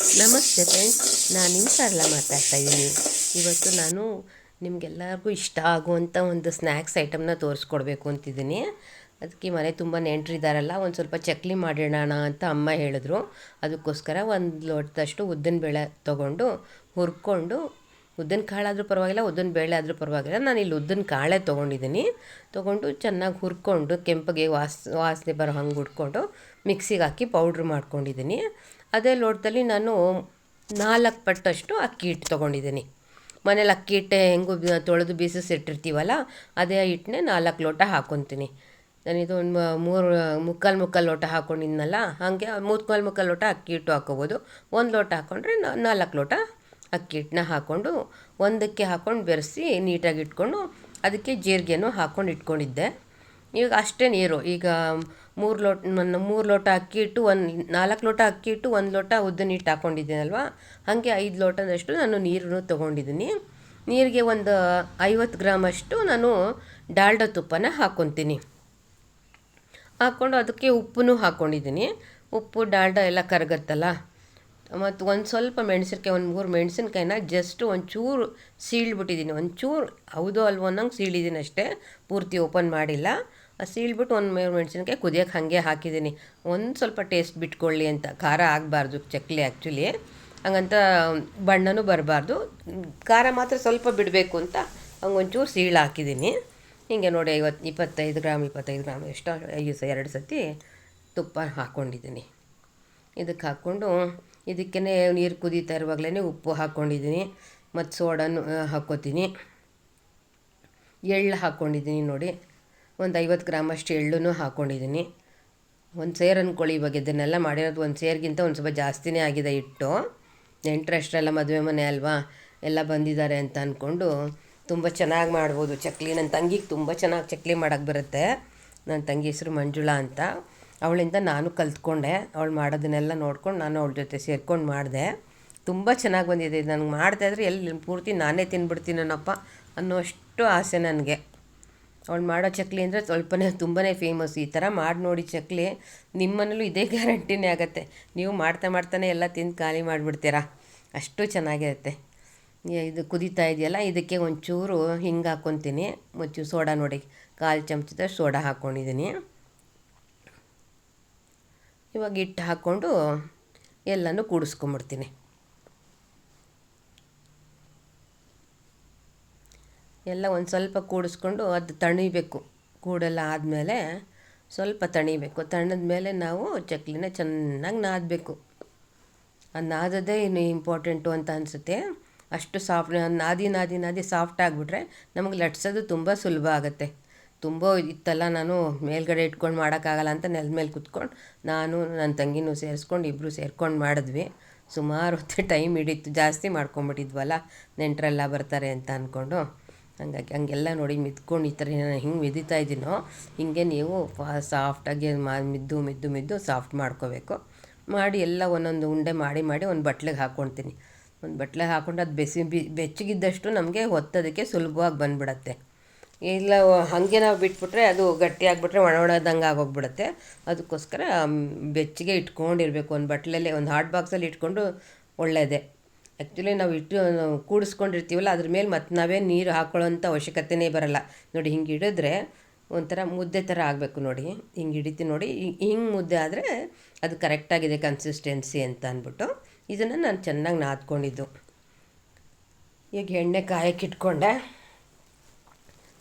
ನಮಸ್ತೆ ಫ್ರೆಂಡ್ಸ್ ನಾನು ನಿಮ್ಮ ಸರಳ ಮಾತಾಡ್ತಾ ಇದ್ದೀನಿ ಇವತ್ತು ನಾನು ನಿಮಗೆಲ್ಲರಿಗೂ ಇಷ್ಟ ಆಗುವಂಥ ಒಂದು ಸ್ನ್ಯಾಕ್ಸ್ ಐಟಮ್ನ ತೋರಿಸ್ಕೊಡ್ಬೇಕು ಅಂತಿದ್ದೀನಿ. ಅದಕ್ಕೆ ಮನೆ ತುಂಬ ನೆಂಟರಿದ್ದಾರಲ್ಲ ಒಂದು ಸ್ವಲ್ಪ ಚಕ್ಲಿ ಮಾಡಿಡೋಣ ಅಂತ ಅಮ್ಮ ಹೇಳಿದ್ರು. ಅದಕ್ಕೋಸ್ಕರ ಒಂದು ಲೋಟದಷ್ಟು ಉದ್ದಿನ ಬೇಳೆ ತೊಗೊಂಡು ಹುರ್ಕೊಂಡು, ಉದ್ದಿನ ಕಾಳಾದರೂ ಪರವಾಗಿಲ್ಲ, ಉದ್ದಿನ ಬೇಳೆ ಆದರೂ ಪರವಾಗಿಲ್ಲ. ನಾನು ಇಲ್ಲಿ ಉದ್ದಿನ ಕಾಳೆ ತೊಗೊಂಡಿದ್ದೀನಿ ತೊಗೊಂಡು ಚೆನ್ನಾಗಿ ಹುರ್ಕೊಂಡು ಕೆಂಪಗೆ ವಾಸ್, ವಾಸನೆ ಬರೋ ಹಂಗೆ ಹುಡ್ಕೊಂಡು ಮಿಕ್ಸಿಗೆ ಹಾಕಿ ಪೌಡ್ರ್ ಮಾಡ್ಕೊಂಡಿದ್ದೀನಿ ಅದೇ ಲೋಟದಲ್ಲಿ ನಾನು ನಾಲ್ಕು ಪಟ್ಟಷ್ಟು ಅಕ್ಕಿ ಹಿಟ್ಟು ತೊಗೊಂಡಿದ್ದೀನಿ. ಮನೇಲಿ ಅಕ್ಕಿ ಹಿಟ್ಟೆ ಹೇಗೂ ತೊಳೆದು ಬೀಸಿಸಿಟ್ಟಿರ್ತೀವಲ್ಲ, ಅದೇ ಹಿಟ್ಟನ್ನೇ ನಾಲ್ಕು ಲೋಟ ಹಾಕ್ಕೊತೀನಿ ನಾನಿದು ಒಂದು ಮೂರು, ಮುಕ್ಕಾಲು ಮುಕ್ಕಾಲು ಲೋಟ ಹಾಕ್ಕೊಂಡಿದ್ನಲ್ಲ ಹಾಗೆ ಮುಕ್ಕಾಲು ಮುಕ್ಕಾಲು ಲೋಟ ಅಕ್ಕಿ ಹಿಟ್ಟು ಹಾಕ್ಕೋಬೋದು ಒಂದು ಲೋಟ ಹಾಕ್ಕೊಂಡ್ರೆ ನಾಲ್ಕು ಲೋಟ ಅಕ್ಕಿ ಹಿಟ್ಟನ್ನ ಹಾಕ್ಕೊಂಡು ಒಂದಕ್ಕೆ ಹಾಕ್ಕೊಂಡು ಬೆರೆಸಿ ನೀಟಾಗಿ ಇಟ್ಕೊಂಡು, ಅದಕ್ಕೆ ಜೀರಿಗೆನೂ ಹಾಕ್ಕೊಂಡು ಇಟ್ಕೊಂಡಿದ್ದೆ. ಈಗ ಅಷ್ಟೇ ನೀರು, ಈಗ ಮೂರು ಲೋಟ ಮೂರು ಲೋಟ ಅಕ್ಕಿ ಇಟ್ಟು ಒಂದು ನಾಲ್ಕು ಲೋಟ ಅಕ್ಕಿ ಇಟ್ಟು ಒಂದು ಲೋಟ ಉದ್ದಿನ ಹಿಟ್ಟು ಹಾಕ್ಕೊಂಡಿದ್ದೀನಲ್ವ ಹಾಗೆ ಐದು ಲೋಟದಷ್ಟು ನಾನು ನೀರನ್ನು ತೊಗೊಂಡಿದ್ದೀನಿ. ನೀರಿಗೆ ಒಂದು ಐವತ್ತು ಗ್ರಾಮಷ್ಟು ನಾನು ಡಾಲ್ಡ ತುಪ್ಪನ ಹಾಕ್ಕೊತೀನಿ ಹಾಕ್ಕೊಂಡು ಅದಕ್ಕೆ ಉಪ್ಪನ್ನು ಹಾಕ್ಕೊಂಡಿದ್ದೀನಿ ಉಪ್ಪು, ಡಾಲ್ಡ ಎಲ್ಲ ಕರಗತ್ತಲ್ಲ? ಮತ್ತು ಒಂದು ಸ್ವಲ್ಪ ಮೆಣಸಿನ್ಕಾಯಿ, ಒಂದು ಮೂರು ಮೆಣಸಿನ್ಕಾಯಿನ ಜಸ್ಟ್ ಒಂಚೂರು ಸೀಳ್ಬಿಟ್ಟಿದ್ದೀನಿ. ಒಂಚೂರು, ಹೌದೋ ಅಲ್ವೋ ಅನ್ನಂಗೆ ಸೀಳಿದ್ದೀನಿ ಅಷ್ಟೇ. ಪೂರ್ತಿ ಓಪನ್ ಮಾಡಿಲ್ಲ. ಸೀಳ್ಬಿಟ್ಟು ಒಂದು ಮೂರು ಮೆಣಸಿನ್ಕಾಯಿ ಕುದಿಯೋಕೆ ಹಾಗೆ ಹಾಕಿದ್ದೀನಿ. ಒಂದು ಸ್ವಲ್ಪ ಟೇಸ್ಟ್ ಬಿಟ್ಕೊಳ್ಳಿ ಅಂತ. ಖಾರ ಆಗಬಾರ್ದು ಚಕ್ಲಿ ಆ್ಯಕ್ಚುಲಿ ಹಂಗಂತ ಬಣ್ಣನೂ ಬರಬಾರ್ದು. ಖಾರ ಮಾತ್ರ ಸ್ವಲ್ಪ ಬಿಡಬೇಕು ಅಂತ ಹಂಗೆ ಒಂಚೂರು ಸೀಳು ಹಾಕಿದ್ದೀನಿ. ಹೀಗೆ ನೋಡಿ ಐವತ್ತು ಇಪ್ಪತ್ತೈದು ಗ್ರಾಮ್ ಇಪ್ಪತ್ತೈದು ಗ್ರಾಮ್ ಎಷ್ಟೋ ಸ ಎರಡು ಸತಿ ತುಪ್ಪ ಹಾಕ್ಕೊಂಡಿದ್ದೀನಿ ಇದಕ್ಕೆ ಹಾಕ್ಕೊಂಡು ಇದಕ್ಕೇ ನೀರು ಕುದೀತಾ ಇರುವಾಗಲೇ ಉಪ್ಪು ಹಾಕ್ಕೊಂಡಿದ್ದೀನಿ ಮತ್ತು ಸೋಡಾನು ಹಾಕ್ಕೋತೀನಿ. ಎಳ್ಳು ಹಾಕ್ಕೊಂಡಿದ್ದೀನಿ ನೋಡಿ. ಒಂದು ಐವತ್ತು ಗ್ರಾಮಷ್ಟು ಎಳ್ಳನ್ನು ಹಾಕ್ಕೊಂಡಿದ್ದೀನಿ ಒಂದು ಸೇರ್ ಅಂದ್ಕೊಳ್ಳಿ ಇವಾಗ ಇದನ್ನೆಲ್ಲ ಮಾಡಿರೋದು ಒಂದು ಸೇರಿಗಿಂತ ಒಂದು ಸ್ವಲ್ಪ ಜಾಸ್ತಿನೇ ಆಗಿದೆ ಹಿಟ್ಟು. ನೆಂಟರಷ್ಟರೆಲ್ಲ ಮದುವೆ ಮನೆ ಅಲ್ವಾ? ಎಲ್ಲ ಬಂದಿದ್ದಾರೆ ಅಂತ ಅಂದ್ಕೊಂಡು ತುಂಬ ಚೆನ್ನಾಗಿ ಮಾಡ್ಬೋದು ಚಕ್ಲಿ. ನನ್ನ ತಂಗಿಗೆ ತುಂಬ ಚೆನ್ನಾಗಿ ಚಕ್ಲಿ ಮಾಡೋಕ್ಕೆ ಬರುತ್ತೆ. ನನ್ನ ತಂಗಿ ಹೆಸರು ಮಂಜುಳಾ ಅಂತ. ಅವಳಿಂದ ನಾನು ಕಲ್ತ್ಕೊಂಡೆ. ಅವಳು ಮಾಡೋದನ್ನೆಲ್ಲ ನೋಡ್ಕೊಂಡು ನಾನು ಅವಳ ಜೊತೆ ಸೇರ್ಕೊಂಡು ಮಾಡಿದೆ. ತುಂಬ ಚೆನ್ನಾಗಿ ಬಂದಿದೆ. ನನಗೆ ಮಾಡ್ತಾ ಇದ್ರೆ ಎಲ್ಲಿ ಪೂರ್ತಿ ನಾನೇ ತಿನ್ಬಿಡ್ತೀನಪ್ಪ ಅನ್ನೋಷ್ಟು ಆಸೆ ನನಗೆ. ಅವಳು ಮಾಡೋ ಚಕ್ಲಿ ಅಂದರೆ ಸ್ವಲ್ಪನೇ ತುಂಬಾ ಫೇಮಸ್ ಈ ಥರ ಮಾಡಿ ನೋಡಿ ಚಕ್ಲಿ ನಿಮ್ಮನೇಲೂ ಇದೇ ಗ್ಯಾರಂಟಿನೇ ಆಗುತ್ತೆ. ನೀವು ಮಾಡ್ತಾ ಮಾಡ್ತಾನೆ ಎಲ್ಲ ತಿಂದು ಖಾಲಿ ಮಾಡಿಬಿಡ್ತೀರಾ? ಅಷ್ಟು ಚೆನ್ನಾಗಿರುತ್ತೆ. ಇದು ಕುದೀತಾ ಇದೆಯಲ್ಲ, ಇದಕ್ಕೆ ಒಂಚೂರು ಹಿಂಗೆ ಹಾಕ್ಕೊತೀನಿ ಮುಚ್ಚು ಸೋಡಾ ನೋಡಿ, ಕಾಲು ಚಮಚದ ಸೋಡಾ ಹಾಕ್ಕೊಂಡಿದ್ದೀನಿ ಇವಾಗ ಹಿಟ್ಟು ಹಾಕ್ಕೊಂಡು ಎಲ್ಲನೂ ಕೂಡಿಸ್ಕೊಂಬಿಡ್ತೀನಿ. ಎಲ್ಲ ಒಂದು ಸ್ವಲ್ಪ ಕೂಡಿಸ್ಕೊಂಡು ಅದು ತಣಿಬೇಕು. ಕೂಡೆಲ್ಲ ಆದಮೇಲೆ ಸ್ವಲ್ಪ ತಣಿಬೇಕು. ತಣ್ಣದ ಮೇಲೆ ನಾವು ಚಕ್ಲಿನ ಚೆನ್ನಾಗಿ ನಾದಬೇಕು. ಅದು ನಾದೋದೇ ಇನ್ನು ಇಂಪಾರ್ಟೆಂಟು ಅಂತ ಅನಿಸುತ್ತೆ. ಅಷ್ಟು ಸಾಫ್ಟ್ ನಾದಿ ನಾದಿ ನಾದಿ ಸಾಫ್ಟ್ ಆಗಿಬಿಟ್ರೆ ನಮಗೆ ಲಟ್ಸೋದು ತುಂಬ ಸುಲಭ ಆಗುತ್ತೆ. ತುಂಬ ಇತ್ತಲ್ಲ ನಾನು ಮೇಲ್ಗಡೆ ಇಟ್ಕೊಂಡು ಮಾಡೋಕ್ಕಾಗಲ್ಲ ಅಂತ ನೆಲದ ಮೇಲೆ ಕುತ್ಕೊಂಡು ನಾನು ನನ್ನ ತಂಗಿನೂ ಸೇರಿಸ್ಕೊಂಡು ಇಬ್ಬರು ಸೇರ್ಕೊಂಡು ಮಾಡಿದ್ವಿ. ಸುಮಾರು ಹೊತ್ತು ಟೈಮ್ ಹಿಡಿತು. ಜಾಸ್ತಿ ಮಾಡ್ಕೊಂಬಿಟ್ಟಿದ್ವಲ್ಲ ನೆಂಟರೆಲ್ಲ ಬರ್ತಾರೆ ಅಂತ ಅಂದ್ಕೊಂಡು ಹಂಗಾಗಿ ಹಂಗೆಲ್ಲ ನೋಡಿ ಮಿದ್ಕೊಂಡು ಈ ಥರ ಹಿಂಗೆ ಮಿದಿತಾ ಇದ್ದೀನೋ ಹಿಂಗೆ ನೀವು ಫಾ ಸಾಫ್ಟಾಗಿ ಮಾ, ಮಿದ್ದು ಮಿದ್ದು ಮಿದ್ದು ಸಾಫ್ಟ್ ಮಾಡ್ಕೋಬೇಕು. ಮಾಡಿ ಎಲ್ಲ ಒಂದೊಂದು ಉಂಡೆ ಮಾಡಿ ಮಾಡಿ ಒಂದು ಬಟ್ಲಿಗೆ ಹಾಕ್ಕೊಳ್ತೀನಿ ಒಂದು ಬಟ್ಲಿಗೆ ಹಾಕ್ಕೊಂಡು ಅದು ಬೆಸಿ ಬೆಚ್ಚಗಿದ್ದಷ್ಟು ನಮಗೆ ಒತ್ತೋದಕ್ಕೆ ಸುಲಭವಾಗಿ ಬಂದ್ಬಿಡತ್ತೆ. ಇಲ್ಲ ಹಾಗೆ ನಾವು ಬಿಟ್ಬಿಟ್ರೆ ಅದು ಗಟ್ಟಿ ಆಗಿಬಿಟ್ರೆ ಒಣ ಒಣದಂಗೆ ಆಗೋಗ್ಬಿಡುತ್ತೆ. ಅದಕ್ಕೋಸ್ಕರ ಬೆಚ್ಚಗೆ ಇಟ್ಕೊಂಡಿರಬೇಕು. ಒಂದು ಬಟ್ಲಲ್ಲೇ, ಒಂದು ಹಾಟ್ ಬಾಕ್ಸಲ್ಲಿ ಇಟ್ಕೊಂಡು ಒಳ್ಳೆಯದೇ ಆ್ಯಕ್ಚುಲಿ ನಾವು ಇಟ್ಟು ಕೂಡಿಸ್ಕೊಂಡಿರ್ತೀವಲ್ಲ, ಅದ್ರ ಮೇಲೆ ಮತ್ತೆ ನಾವೇ ನೀರು ಹಾಕೊಳ್ಳೋಂಥ ಅವಶ್ಯಕತೆಯೇ ಬರಲ್ಲ. ನೋಡಿ, ಹಿಂಗೆ ಹಿಡಿದ್ರೆ ಒಂಥರ ಮುದ್ದೆ ಥರ ಆಗಬೇಕು ನೋಡಿ. ಹಿಂಗೆ ಹಿಡಿತೀವಿ ನೋಡಿ ಹಿಂಗೆ ಮುದ್ದೆ ಆದರೆ ಅದು ಕರೆಕ್ಟಾಗಿದೆ ಕನ್ಸಿಸ್ಟೆನ್ಸಿ ಅಂತ ಅಂದ್ಬಿಟ್ಟು ಇದನ್ನು ನಾನು ಚೆನ್ನಾಗಿ ನಾದ್ಕೊಂಡಿದ್ದು. ಈಗ ಎಣ್ಣೆ ಕಾಯಕ್ಕೆ ಇಟ್ಕೊಂಡೆ.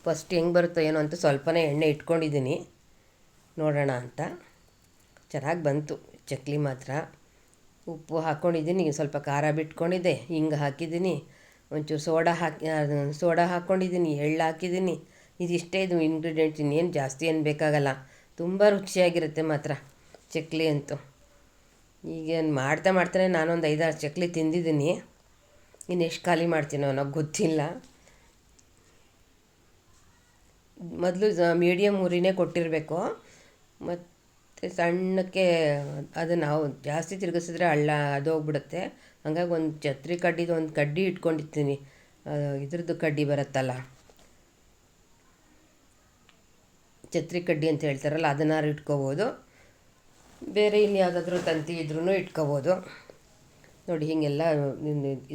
ಫಸ್ಟ್ ಹೆಂಗೆ ಬರುತ್ತೋ ಏನೋ ಅಂತ ಸ್ವಲ್ಪನೇ ಎಣ್ಣೆ ಇಟ್ಕೊಂಡಿದ್ದೀನಿ ನೋಡೋಣ ಅಂತ. ಚೆನ್ನಾಗಿ ಬಂತು. ಚಕ್ಲಿ ಮಾತ್ರ. ಉಪ್ಪು ಹಾಕ್ಕೊಂಡಿದ್ದೀನಿ ಸ್ವಲ್ಪ ಖಾರ ಬಿಟ್ಕೊಂಡಿದ್ದೆ, ಹಿಂಗೆ ಹಾಕಿದ್ದೀನಿ. ಒಂಚೂರು ಸೋಡಾ ಹಾಕಿ ಸೋಡಾ ಹಾಕ್ಕೊಂಡಿದ್ದೀನಿ ಎಳ್ಳು ಹಾಕಿದ್ದೀನಿ. ಇದಿಷ್ಟೇ ಇದು ಇಂಗ್ರೀಡಿಯೆಂಟ್ಸ್ ಇನ್ನೇನು ಜಾಸ್ತಿ ಏನು ಬೇಕಾಗಲ್ಲ. ತುಂಬ ರುಚಿಯಾಗಿರುತ್ತೆ ಮಾತ್ರ ಚಕ್ಲಿ ಅಂತೂ. ಈಗೇನು ಮಾಡ್ತಾ ಮಾಡ್ತಾನೆ ನಾನೊಂದು ಐದಾರು ಚಕ್ಲಿ ತಿಂದಿದ್ದೀನಿ. ಇನ್ನು ಎಷ್ಟು ಖಾಲಿ ಮಾಡ್ತೀನೋ ನನಗೆ ಗೊತ್ತಿಲ್ಲ. ಮೊದಲು ಮೀಡಿಯಮ್ ಉರಿನೇ ಕೊಟ್ಟಿರಬೇಕು. ಮತ್ತು ಸಣ್ಣಕ್ಕೆ ಅದು ನಾವು ಜಾಸ್ತಿ ತಿರುಗಿಸಿದ್ರೆ ಹಳ್ಳ ಅದು ಹೋಗ್ಬಿಡುತ್ತೆ. ಹಂಗಾಗಿ ಒಂದು ಛತ್ರಿ ಕಡ್ಡಿದು ಒಂದು ಕಡ್ಡಿ ಇಟ್ಕೊಂಡಿರ್ತೀನಿ. ಇದ್ರದ್ದು ಕಡ್ಡಿ ಬರುತ್ತಲ್ಲ. ಛತ್ರಿ ಕಡ್ಡಿ ಅಂತ ಹೇಳ್ತಾರಲ್ಲ, ಅದನ್ನಾರು ಇಟ್ಕೋಬೋದು. ಬೇರೆ ಇಲ್ಲಿ ಯಾವುದಾದ್ರೂ ತಂತಿ ಇದ್ರೂ ಇಟ್ಕೋಬೋದು. ನೋಡಿ, ಹೀಗೆಲ್ಲ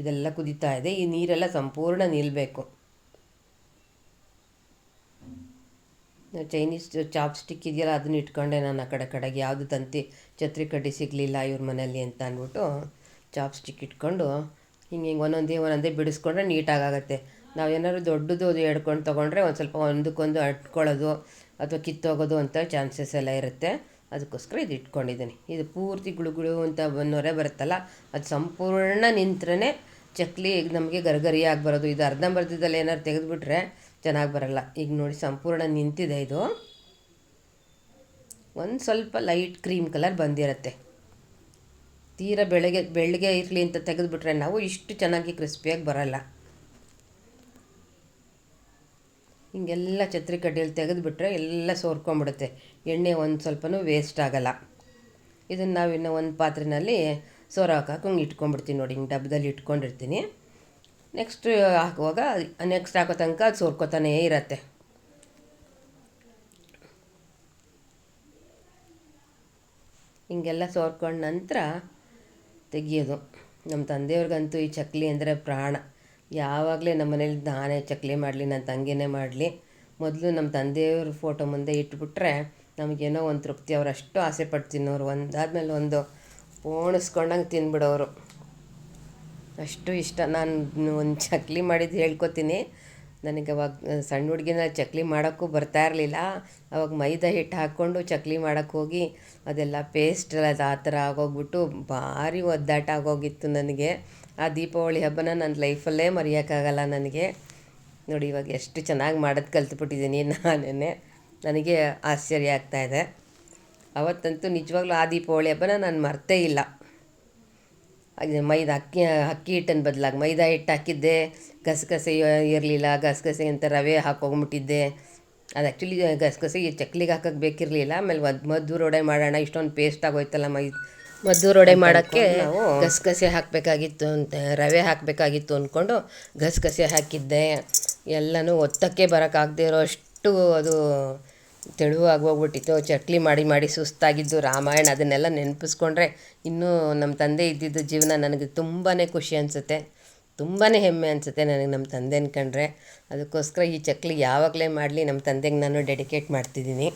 ಇದೆಲ್ಲ ಕುದೀತಾ ಇದೆ. ಈ ನೀರೆಲ್ಲ ಸಂಪೂರ್ಣ ನಿಲ್ಲಬೇಕು ಚೈನೀಸ್ ಚಾಪ್ ಸ್ಟಿಕ್ ಇದೆಯಲ್ಲ, ಅದನ್ನ ಇಟ್ಕೊಂಡೆ ನಾನು ಆ ಕಡೆ ಕಡೆಗೆ. ಯಾವುದು ತಂತಿ ಛತ್ರಿ ಕಡ್ಡಿ ಸಿಗಲಿಲ್ಲ ಇವ್ರ ಮನೆಯಲ್ಲಿ ಅಂತ ಅಂದ್ಬಿಟ್ಟು ಚಾಪ್ ಸ್ಟಿಕ್ ಇಟ್ಕೊಂಡು ಹಿಂಗೆ ಹಿಂಗೆ ಒಂದೊಂದೇ ಒಂದೊಂದೇ ಬಿಡಿಸ್ಕೊಂಡ್ರೆ ನೀಟಾಗತ್ತೆ ನಾವು ಏನಾದ್ರು ದೊಡ್ಡದು ಅದು ಎಡ್ಕೊಂಡು ತೊಗೊಂಡ್ರೆ ಒಂದು ಸ್ವಲ್ಪ ಒಂದಕ್ಕೊಂದು ಅಟ್ಕೊಳ್ಳೋದು ಅಥವಾ ಕಿತ್ತೋಗೋದು ಅಂತ ಚಾನ್ಸಸ್ ಎಲ್ಲ ಇರುತ್ತೆ. ಅದಕ್ಕೋಸ್ಕರ ಇದು ಇಟ್ಕೊಂಡಿದ್ದೀನಿ. ಇದು ಪೂರ್ತಿ ಗುಳುಗುಳು ಅಂತ ಬಂದೋರೆ ಬರುತ್ತಲ್ಲ, ಅದು ಸಂಪೂರ್ಣ ನಿಂತ್ರೇ ಚಕ್ಲಿ ನಮಗೆ ಗರ್ಗರಿಯಾಗಿ ಬರೋದು. ಇದು ಅರ್ಧಂಬರ್ಧದಲ್ಲಿ ಏನಾದ್ರು ತೆಗೆದುಬಿಟ್ರೆ ಚೆನ್ನಾಗಿ ಬರಲ್ಲ. ಈಗ ನೋಡಿ ಸಂಪೂರ್ಣ ನಿಂತಿದೆ ಇದು. ಒಂದು ಸ್ವಲ್ಪ ಲೈಟ್ ಕ್ರೀಮ್ ಕಲರ್ ಬಂದಿರುತ್ತೆ. ತೀರ ಬೆಳಗ್ಗೆ ಬೆಳಗ್ಗೆ ಇರಲಿ ಅಂತ ತೆಗೆದುಬಿಟ್ರೆ ನಾವು ಇಷ್ಟು ಚೆನ್ನಾಗಿ ಕ್ರಿಸ್ಪಿಯಾಗಿ ಬರಲ್ಲ. ಹಿಂಗೆಲ್ಲ ಛತ್ರಿ ಕಡ್ಡಿಯಲ್ಲಿ ತೆಗೆದುಬಿಟ್ರೆ ಎಲ್ಲ ಸೋರ್ಕೊಂಬಿಡುತ್ತೆ ಎಣ್ಣೆ ಒಂದು ಸ್ವಲ್ಪನೂ ವೇಸ್ಟ್ ಆಗಲ್ಲ. ಇದನ್ನು ನಾವು ಇನ್ನೂ ಒಂದು ಪಾತ್ರೆಯಲ್ಲಿ ಸೋರ ಇಟ್ಕೊಂಡ್ಬಿಡ್ತೀನಿ ನೋಡಿ, ಹಿಂಗೆ ಡಬ್ಬದಲ್ಲಿ ಇಟ್ಕೊಂಡಿರ್ತೀನಿ. ನೆಕ್ಸ್ಟ್ ಹಾಕುವಾಗ ನೆಕ್ಸ್ಟ್ ಹಾಕೋ ತನಕ ಅದು ಸೋರ್ಕೋತಾನೇ ಇರತ್ತೆ. ಹಿಂಗೆಲ್ಲ ಸೋರ್ಕೊಂಡ ನಂತರ ತೆಗಿಯೋದು. ನಮ್ಮ ತಂದೆಯವ್ರಿಗಂತೂ ಈ ಚಕ್ಲಿ ಅಂದರೆ ಪ್ರಾಣ. ಯಾವಾಗಲೇ ನಮ್ಮ ಮನೇಲಿ ನಾನೇ ಚಕ್ಲಿ ಮಾಡಲಿ, ನನ್ನ ತಂಗಿನೇ ಮಾಡಲಿ, ಮೊದಲು ನಮ್ಮ ತಂದೆಯವ್ರ ಫೋಟೋ ಮುಂದೆ ಇಟ್ಬಿಟ್ರೆ ನಮಗೇನೋ ಒಂದು ತೃಪ್ತಿ, ಅವ್ರು ಅಷ್ಟು ಆಸೆ ಪಟ್ಟು ತಿನ್ನೋರು ಒಂದಾದ್ಮೇಲೆ ಒಂದು ಪೋಣಿಸ್ಕೊಂಡಂಗೆ ತಿಂದ್ಬಿಡೋರು ಅಷ್ಟು ಇಷ್ಟ. ನಾನು ಒಂದು ಚಕ್ಲಿ ಮಾಡಿದ್ದು ಹೇಳ್ಕೊತೀನಿ. ನನಗೆ ಅವಾಗ, ಸಣ್ಣ ಹುಡುಗಿನ ಚಕ್ಲಿ ಮಾಡೋಕ್ಕೂ ಬರ್ತಾ ಇರಲಿಲ್ಲ. ಅವಾಗ ಮೈದಾ ಹಿಟ್ಟು ಹಾಕ್ಕೊಂಡು ಚಕ್ಲಿ ಮಾಡೋಕ್ಕೆ ಹೋಗಿ, ಅದೆಲ್ಲ ಪೇಸ್ಟ್ ಅದು ಆ ಥರ ಆಗೋಗ್ಬಿಟ್ಟು ಭಾರಿ ಒದ್ದಾಟ ಆಗೋಗಿತ್ತು ನನಗೆ. ಆ ದೀಪಾವಳಿ ಹಬ್ಬನ ನನ್ನ ಲೈಫಲ್ಲೇ ಮರೆಯೋಕ್ಕಾಗಲ್ಲ ನನಗೆ. ನೋಡಿ, ಇವಾಗ ಎಷ್ಟು ಚೆನ್ನಾಗಿ ಮಾಡೋದು ಕಲ್ತ್ಬಿಟ್ಟಿದ್ದೀನಿ ನಾನೇ ನನಗೆ ಆಶ್ಚರ್ಯ ಆಗ್ತಾಯಿದೆ ಅವತ್ತಂತೂ ನಿಜವಾಗ್ಲೂ ಆ ದೀಪಾವಳಿ ಹಬ್ಬನ ನಾನು ಮರ್ತೇ ಇಲ್ಲ. ಮೈದಾ ಅಕ್ಕಿ ಅಕ್ಕಿ ಹಿಟ್ಟನ್ನು ಬದಲಾಗಿ ಮೈದಾ ಹಿಟ್ಟು ಹಾಕಿದ್ದೆ. ಗಸಗಸೆ ಇರಲಿಲ್ಲ ಗಸಗಸೆ ಅಂತ ರವೆ ಹಾಕೋಗ್ಬಿಟ್ಟಿದ್ದೆ ಅದು ಆ್ಯಕ್ಚುಲಿ ಗಸಗಸೆ ಈ ಚಕ್ಲಿಗೆ ಹಾಕೋಕ್ಕೆ ಬೇಕಿರಲಿಲ್ಲ. ಆಮೇಲೆ ಮದ್ದು ಮದ್ದೂರು ವಡೆ ಮಾಡೋಣ ಇಷ್ಟೊಂದು ಪೇಸ್ಟ್ ಆಗೋಯ್ತಲ್ಲ ಮೈ ಮದ್ದು ವಡೆ ಮಾಡೋಕ್ಕೆ ಗಸಗಸೆ ಹಾಕಬೇಕಾಗಿತ್ತು ಅಂತ ರವೆ ಹಾಕಬೇಕಾಗಿತ್ತು ಅಂದ್ಕೊಂಡು ಗಸಗಸೆ ಹಾಕಿದ್ದೆ. ಎಲ್ಲನೂ ಒತ್ತಕ್ಕೆ ಬರೋಕ್ಕಾಗದೇ ಇರೋ ಅಷ್ಟು ಅದು ತೆಳುವಾಗಿ ಹೋಗ್ಬಿಟ್ಟಿತ್ತು ಚಕ್ಲಿ ಮಾಡಿ ಮಾಡಿ ಸುಸ್ತಾಗಿದ್ದು ರಾಮಾಯಣ ಅದನ್ನೆಲ್ಲ ನೆನಪಿಸ್ಕೊಂಡ್ರೆ ಇನ್ನೂ ನಮ್ಮ ತಂದೆ ಇದ್ದಿದ್ದು ಜೀವನ ನನಗೆ ತುಂಬಾ ಖುಷಿ ಅನಿಸುತ್ತೆ. ತುಂಬಾ ಹೆಮ್ಮೆ ಅನಿಸುತ್ತೆ ನನಗೆ ನಮ್ಮ ತಂದೆ ಕಂಡ್ರೆ. ಅದಕ್ಕೋಸ್ಕರ ಈ ಚಕ್ಲಿ ಯಾವಾಗಲೇ ಮಾಡಲಿ ನಮ್ಮ ತಂದೆಗೆ ನಾನು ಡೆಡಿಕೇಟ್ ಮಾಡ್ತಿದ್ದೀನಿ.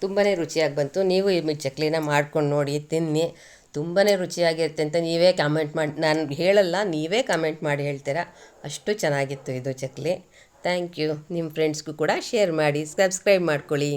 ತುಂಬಾ ರುಚಿಯಾಗಿ ಬಂತು. ನೀವು ಈ ಚಕ್ಲಿನ ಮಾಡ್ಕೊಂಡು ನೋಡಿ, ತಿನ್ನಿ. ತುಂಬಾ ರುಚಿಯಾಗಿರುತ್ತೆ ಅಂತ ನೀವೇ ಕಾಮೆಂಟ್ ಮಾಡಿ, ನಾನು ಹೇಳಲ್ಲ, ನೀವೇ ಕಾಮೆಂಟ್ ಮಾಡಿ ಹೇಳ್ತೀರಾ? ಅಷ್ಟು ಚೆನ್ನಾಗಿತ್ತು ಇದು ಚಕ್ಲಿ. Thank you. ನಿಮ್ಮ ಫ್ರೆಂಡ್ಸ್ಗೂ ಕೂಡ ಶೇರ್ ಮಾಡಿ ಸಬ್ಸ್ಕ್ರೈಬ್ ಮಾಡ್ಕೊಳ್ಳಿ.